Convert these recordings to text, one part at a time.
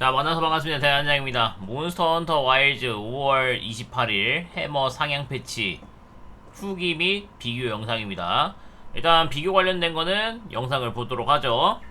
자 만나서 반갑습니다. 대한장입니다. 몬스터 헌터 와일즈 5월 28일 해머 상향 패치 후기 및 비교 영상입니다. 일단 비교 관련된 거는 영상을 보도록 하죠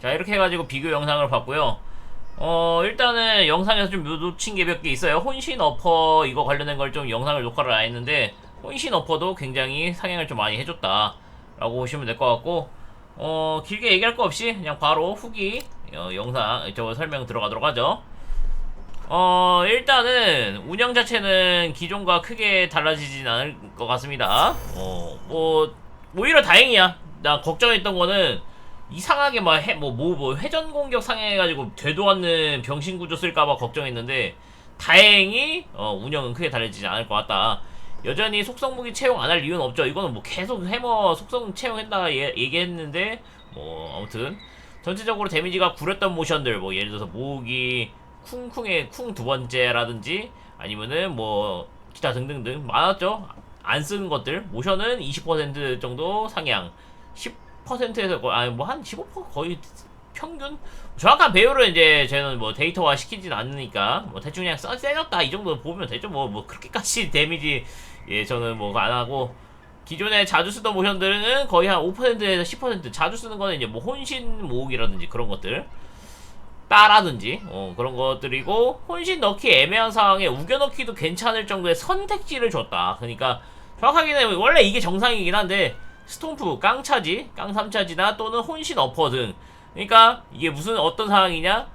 자 이렇게 해가지고 비교 영상을 봤고요. 어 일단은 영상에서 좀 놓친 게 몇 개 있어요. 혼신 어퍼 이거 관련된 걸 좀 영상을 녹화를 안 했는데 혼신 어퍼도 굉장히 상향을 좀 많이 해줬다 라고 보시면 될 것 같고 어 길게 얘기할 거 없이 그냥 바로 후기 어, 영상 저 설명 들어가도록 하죠. 어 일단은 운영 자체는 기존과 크게 달라지진 않을 것 같습니다. 어뭐 오히려 다행이야. 나 걱정했던 거는 이상하게 막 해, 뭐, 뭐, 뭐, 회전 공격 상해가지고 되도 않는 병신 구조 쓸까봐 걱정했는데, 다행히, 어, 운영은 크게 달라지지 않을 것 같다. 여전히 속성 무기 채용 안 할 이유는 없죠. 이거는 뭐 계속 해머 속성 채용했다가 예, 얘기했는데, 뭐, 아무튼. 전체적으로 데미지가 구렸던 모션들, 뭐, 예를 들어서 모으기, 쿵쿵의 쿵 두 번째라든지, 아니면은 뭐, 기타 등등등 많았죠. 안 쓰는 것들. 모션은 20% 정도 상향. 10% 에서 아니 뭐 한 15% 거의 평균? 정확한 배율을 이제 저는 뭐 데이터화 시키진 않으니까 뭐 대충 그냥 써 세졌다 이 정도 보면 되죠. 뭐뭐 그렇게까지 데미지 예 저는 뭐 안 하고 기존에 자주 쓰던 모션들은 거의 한 5%에서 10% 자주 쓰는 거는 이제 뭐 혼신 모으기라든지 그런 것들 따라든지 어, 그런 것들이고 혼신 넣기 애매한 상황에 우겨 넣기도 괜찮을 정도의 선택지를 줬다. 그러니까 정확하게는 원래 이게 정상이긴 한데 스톰프, 깡차지, 깡삼차지나 또는 혼신 어퍼 등. 그러니까 이게 무슨 어떤 상황이냐?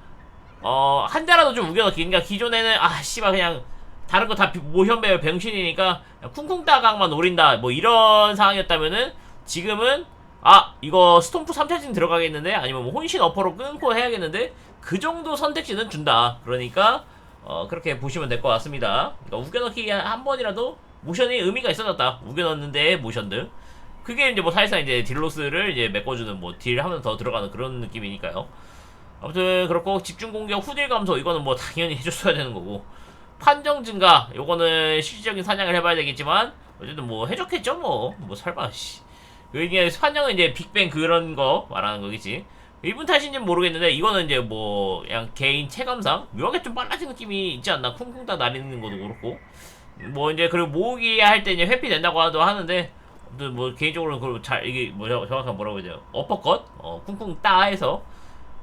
어, 한 대라도 좀 우겨넣기. 그러니까 기존에는 아, 씨발 그냥 다른 거 다 모션 배열 병신이니까 쿵쿵 따강만 노린다. 뭐 이런 상황이었다면은 지금은 아, 이거 스톰프 3차진 들어가겠는데 아니면 뭐 혼신 어퍼로 끊고 해야겠는데 그 정도 선택지는 준다. 그러니까 어, 그렇게 보시면 될 것 같습니다. 그러니까 우겨넣기 한 번이라도 모션이 의미가 있어졌다. 우겨넣는데 모션들. 그게 이제 뭐 사실상 이제 딜로스를 이제 메꿔주는 뭐 딜 하면 더 들어가는 그런 느낌이니까요. 아무튼 그렇고 집중 공격 후딜 감소 이거는 뭐 당연히 해줬어야 되는 거고. 판정 증가 요거는 실질적인 사냥을 해봐야 되겠지만 어쨌든 뭐 해줬겠죠 뭐. 뭐 설마 씨. 이게 판정은 이제 빅뱅 그런 거 말하는 거겠지. 이분 탓인지는 모르겠는데 이거는 이제 뭐 그냥 개인 체감상 묘하게 좀 빨라진 느낌이 있지 않나. 쿵쿵 따 날리는 것도 그렇고. 뭐 이제 그리고 모으기 할 때 이제 회피 된다고 하는데 아무튼 뭐 개인적으로는 그걸 잘 이게 뭐 정확한 뭐라고 해야 돼요? 어퍼컷? 어 쿵쿵 따해서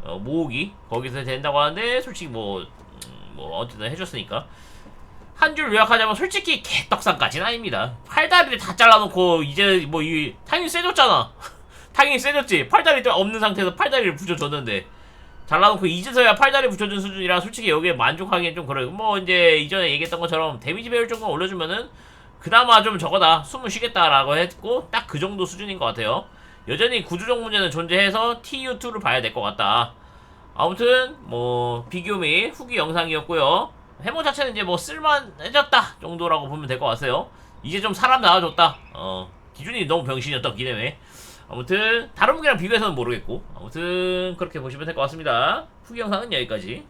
어, 모으기. 거기서 된다고 하는데 솔직히 뭐, 음, 뭐 어쨌든 해줬으니까. 한 줄 요약하자면 솔직히 개떡상까지는 아닙니다. 팔다리를 다 잘라놓고 이제 뭐이 당연히 세졌잖아. 당연히 세졌지. 팔다리 없는 상태에서 팔다리를 붙여줬는데. 잘라놓고 이제서야 팔다리 붙여준 수준이라 솔직히 여기에 만족하기엔 좀 그래요 뭐 이제 이전에 얘기했던 것처럼 데미지 배율 조금 올려주면은 그나마 좀 저거다. 숨을 쉬겠다라고 했고 딱 그 정도 수준인 것 같아요. 여전히 구조적 문제는 존재해서 TU2를 봐야 될 것 같다. 아무튼 뭐 비교 및 후기 영상이었고요. 해머 자체는 이제 뭐 쓸만해졌다 정도라고 보면 될 것 같아요. 이제 좀 사람 나와줬다. 어 기준이 너무 병신이었다 기대네. 아무튼 다른 무기랑 비교해서는 모르겠고. 아무튼 그렇게 보시면 될 것 같습니다. 후기 영상은 여기까지